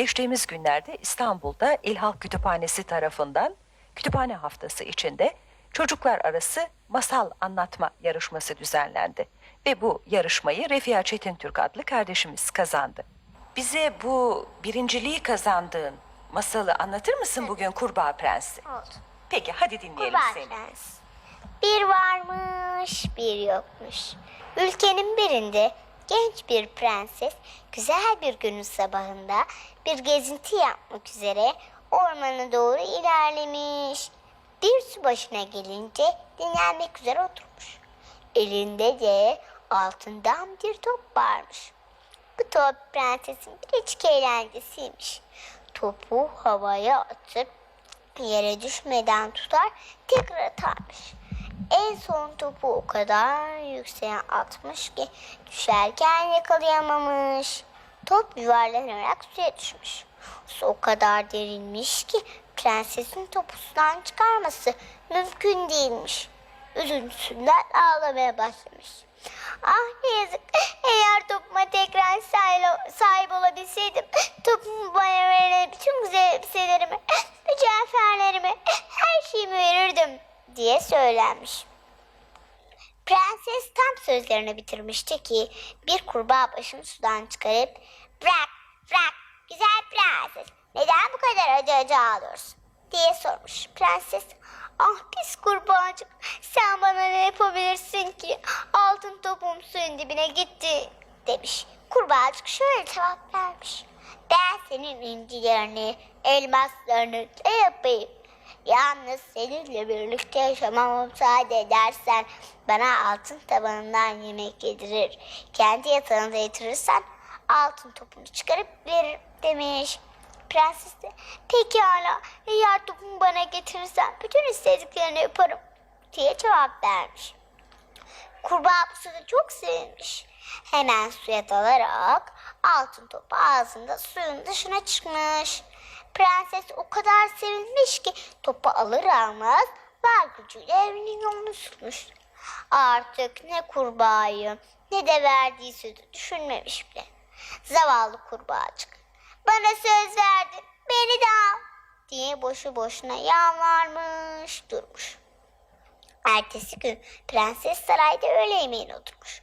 Geçtiğimiz günlerde İstanbul'da İl Halk Kütüphanesi tarafından kütüphane haftası içinde çocuklar arası masal anlatma yarışması düzenlendi. Ve bu yarışmayı Refia Çetintürk adlı kardeşimiz kazandı. Bize bu birinciliği kazandığın masalı anlatır mısın bugün Kurbağa Prensi? Oldu. Peki hadi dinleyelim Kurbağa seni. Prens. Bir varmış, bir yokmuş. Ülkenin birinde genç bir prenses güzel bir günün sabahında bir gezinti yapmak üzere ormana doğru ilerlemiş. Bir su başına gelince dinlenmek üzere oturmuş. Elinde de altından bir top varmış. Bu top prensesin biricik eğlencesiymiş. Topu havaya atıp yere düşmeden tutar tekrar atarmış. En son topu o kadar yükseğe atmış ki düşerken yakalayamamış. Top yuvarlanarak suya düşmüş. Su o kadar derinmiş ki prensesin topu sudan çıkarması mümkün değilmiş. Üzüntüsünden ağlamaya başlamış. Ah ne yazık. Eğer topuma tekrar sahip, olabilseydim topumu bana verilen bütün güzel elbiselerimi, mücevherlerimi, her şeyimi verirdim diye söylenmiş. Prenses tam sözlerini bitirmişti ki bir kurbağa başını sudan çıkarıp bırak bırak güzel prenses neden bu kadar acı acı ağlıyorsun diye sormuş. Prenses ah pis kurbağacık sen bana ne yapabilirsin ki altın topum suyun dibine gitti demiş. Kurbağacık şöyle cevap vermiş. Ben senin incilerini, elmaslarını ne yapayım? Yalnız seninle birlikte yaşamama müsaade edersen bana altın tabanından yemek yedirir. Kendi yatağında yatırırsan altın topunu çıkarıp verir demiş. Prenses de pekala eğer topumu bana getirirsen bütün istediklerini yaparım diye cevap vermiş. Kurbağa bu sırada çok sevinmiş. Hemen suya dalarak altın topu ağzında suyun dışına çıkmış. Prenses o kadar sevinmiş ki topu alır almaz var gücüyle evinin yolunu tutmuş. Artık ne kurbağayı ne de verdiği sözü düşünmemiş bile. Zavallı kurbağacık. Bana söz verdin beni de al diye boşu boşuna yalvarmış durmuş. Ertesi gün prenses sarayda öğle yemeğine oturmuş.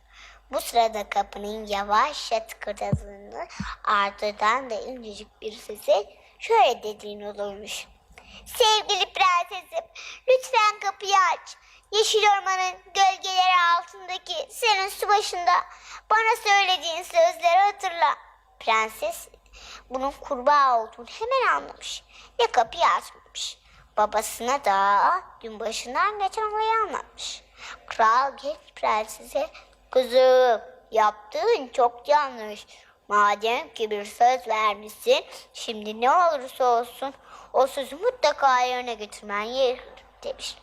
Bu sırada kapının yavaşça tıkırdadığını ardından da incecik bir sesi şöyle dediğini olurmuş. Sevgili prensesim lütfen kapıyı aç. Yeşil ormanın gölgeleri altındaki senin su başında bana söylediğin sözleri hatırla. Prenses bunun kurbağa olduğunu hemen anlamış ve kapıyı açmamış. Babasına da gün başından geçen olayı anlatmış. Kral genç prensese kızım yaptığın çok yanlış. Madem ki bir söz vermişsin şimdi ne olursa olsun o sözü mutlaka yerine getirmen gerekir demiş.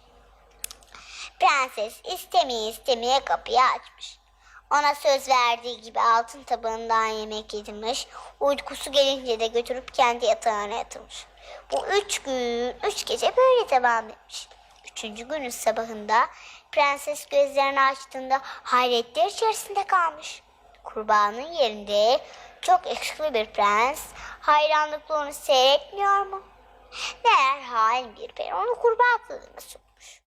Prenses istemeye istemeye kapıyı açmış. Ona söz verdiği gibi altın tabağından yemek yedirmiş. Uykusu gelince de götürüp kendi yatağına yatırmış. Bu üç gün, üç gece böyle devam etmiş. Üçüncü günün sabahında prenses gözlerini açtığında hayretler içerisinde kalmış. Kurbağanın yerinde çok yakışıklı bir prens hayranlıkla onu seyretmiyor mu? Meğer hain bir peri onu kurbağa kılığına sokmuş.